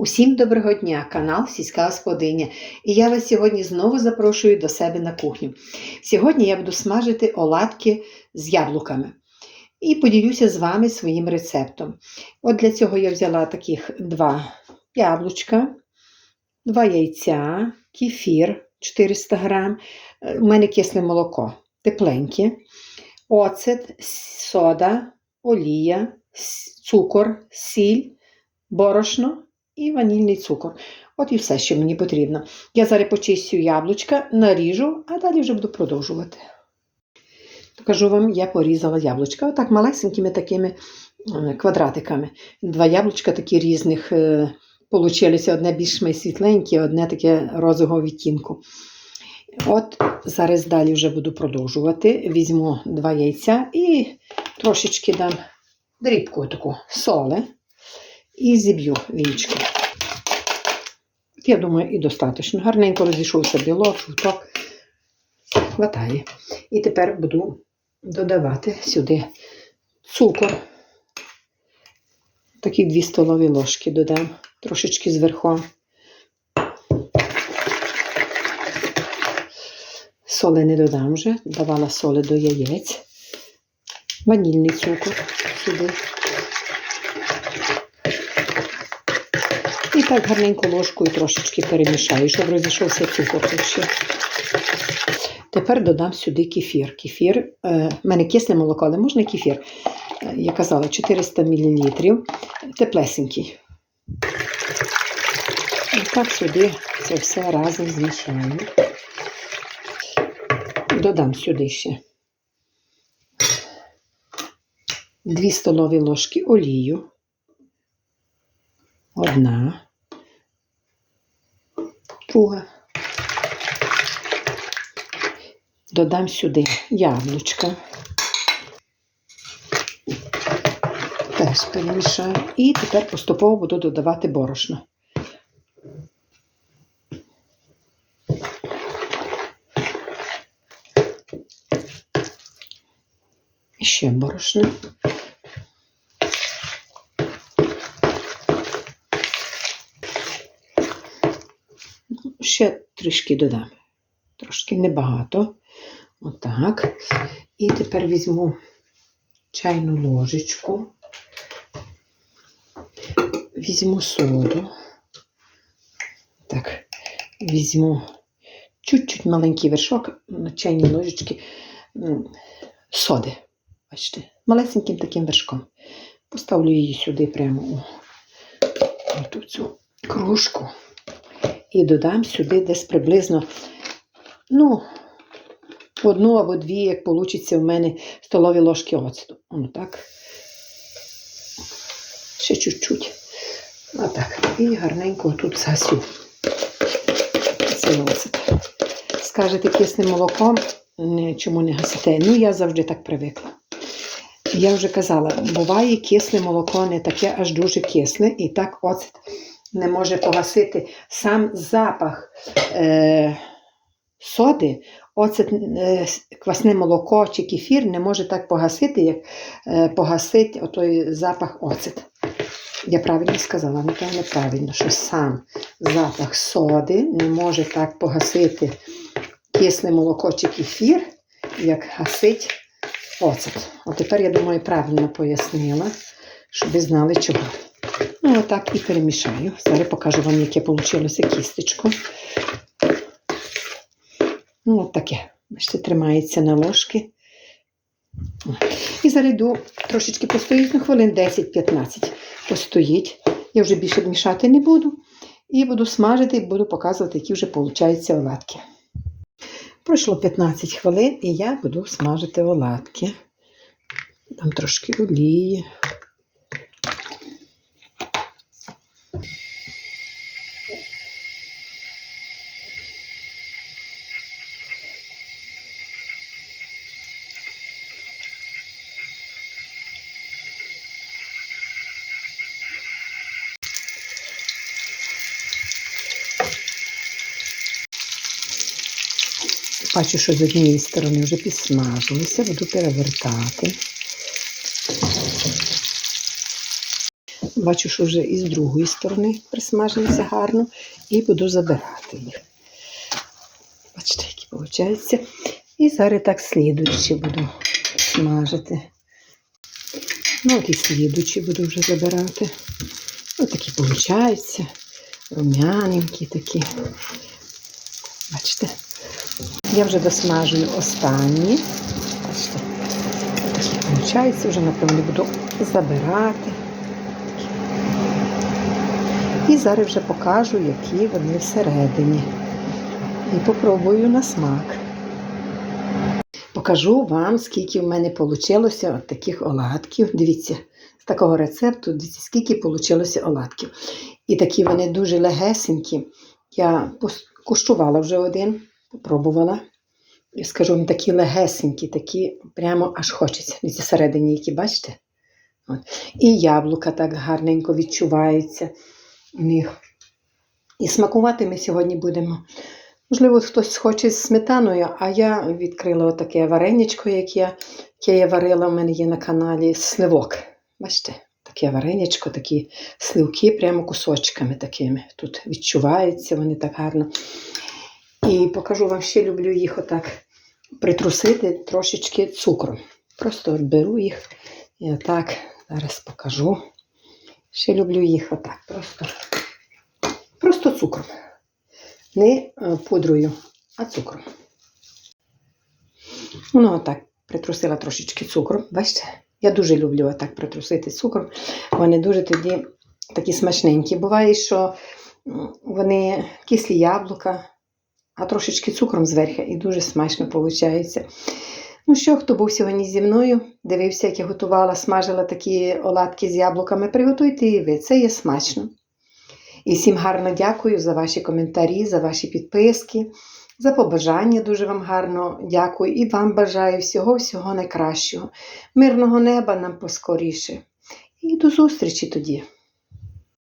Усім доброго дня, канал Сільська Господиня. І я вас сьогодні знову запрошую до себе на кухню. Сьогодні я буду смажити оладки з яблуками і поділюся з вами своїм рецептом. От для цього я взяла таких два яблучка, два яйця, кефір 400 грам, е, у мене кисле молоко, тепленьке, оцет, сода, олія, цукор, сіль, борошно і ванільний цукор. От і все, що мені потрібно. Я зараз почистю яблучка, наріжу, а далі вже буду продовжувати. Покажу вам, я порізала яблучка. Отак малесенькими такими квадратиками. Два яблучка такі різних е, получилися. Одне більш світленьке, одне таке розового відтінку. От зараз далі вже буду продовжувати. Візьму два яйця і трошечки дам дрібку таку соли і зіб'ю вінчиком. Я думаю, і достатньо. Гарненько розійшовся білок, жовток. Хватає. І тепер буду додавати сюди цукор. Такі дві столові ложки додам, трошечки зверху. Соли не додам вже, давала соли до яєць. Ванільний цукор сюди. Так гарненько ложкою трошечки перемішаю, щоб розійшовся цукор ще. Тепер додам сюди кефір. Кефір, е, в мене кисле молоко, але можна кефір. Е, Я казала 400 мл, теплесенький. І так сюди це все разом змішаю. Додам сюди ще 2 столові ложки олію. Одна. Друга. Додам сюди яблучка. Теж перемішаю. І тепер поступово буду додавати борошно. Ще борошно. Ще трішки додам. Трошки небагато. Отак. І тепер візьму чайну ложечку. Візьму соду. Так, візьму чуть-чуть маленький вершок на чайній ложечки соди. Бачите, малесеньким таким вершком. Поставлю її сюди прямо у цю кружку. І додам сюди десь приблизно, ну, одну або дві, як вийде в мене столові ложки оцту. Воно так. Ще чуть-чуть. Отак. І гарненько тут засю. Це. Скажете, кисним молоком, чому не гасите? Ну, я завжди так привикла. Я вже казала, буває кисле молоко не таке аж дуже кисле, і так оцет не може погасити сам запах е, соди, оцет, е, квасне молоко чи кефір не може так погасити, як е, погасить отой запах оцет. Я правильно сказала, напевно, правильно, що сам запах соди не може так погасити кисле молоко чи кефір, як гасить оцет. От тепер, я думаю, правильно пояснила, щоб ви знали чого. Ну, отак і перемішаю. Зараз покажу вам, яке вийшло кістечко. Ну, от таке. Бачите, тримається на ложки. І зараз йду трошечки постоїть, ну, хвилин 10-15 постоїть. Я вже більше мішати не буду. І буду смажити, і буду показувати, які вже виходять оладки. Пройшло 15 хвилин, і я буду смажити оладки. Там трошки олії. Бачу, що з однієї сторони вже підсмажилися, буду перевертати. Бачу, що вже і з другої сторони присмажилися гарно, і буду забирати їх. Бачите, які виходять. І зараз так слідуючі буду смажити. Ну, от і слідуючі буду вже забирати. Ось такі виходять. Рум'яненькі такі. Бачите? Я вже досмажую останні. Бачите, такі виходить, вже, напевно, буду забирати. І зараз вже покажу, які вони всередині. І попробую на смак. Покажу вам, скільки в мене вийшло от таких оладків. Дивіться, з такого рецепту, дивіться, скільки вийшло оладків. І такі вони дуже легесенькі. Я куштувала вже один, попробувала. І скажу вам, такі легесенькі, такі прямо аж хочеться. Дивіться, всередині, які бачите? От. І яблука так гарненько відчуваються в них. І смакувати ми сьогодні будемо. Можливо, хтось хоче з сметаною, а я відкрила таке вареничко, яке, яке я варила, у мене є на каналі сливок. Бачите, таке вареничко, такі сливки, прямо кусочками такими. Тут відчуваються вони так гарно. І покажу вам, ще люблю їх отак притрусити трошечки цукром. Просто беру їх і отак зараз покажу. Ще люблю їх отак. Просто, просто цукром. Не е, пудрою, а цукром. Ну, отак, притрусила трошечки цукром. Бачите? Я дуже люблю отак притрусити цукром. Вони дуже тоді такі смачненькі. Буває, що вони кислі яблука, а трошечки цукром зверху і дуже смачно виходить. Ну що, хто був сьогодні зі мною, дивився, як я готувала, смажила такі оладки з яблуками, приготуйте і ви. Це є смачно. І всім гарно дякую за ваші коментарі, за ваші підписки, за побажання. Дуже вам гарно дякую. І вам бажаю всього-всього найкращого. Мирного неба нам поскоріше. І до зустрічі тоді!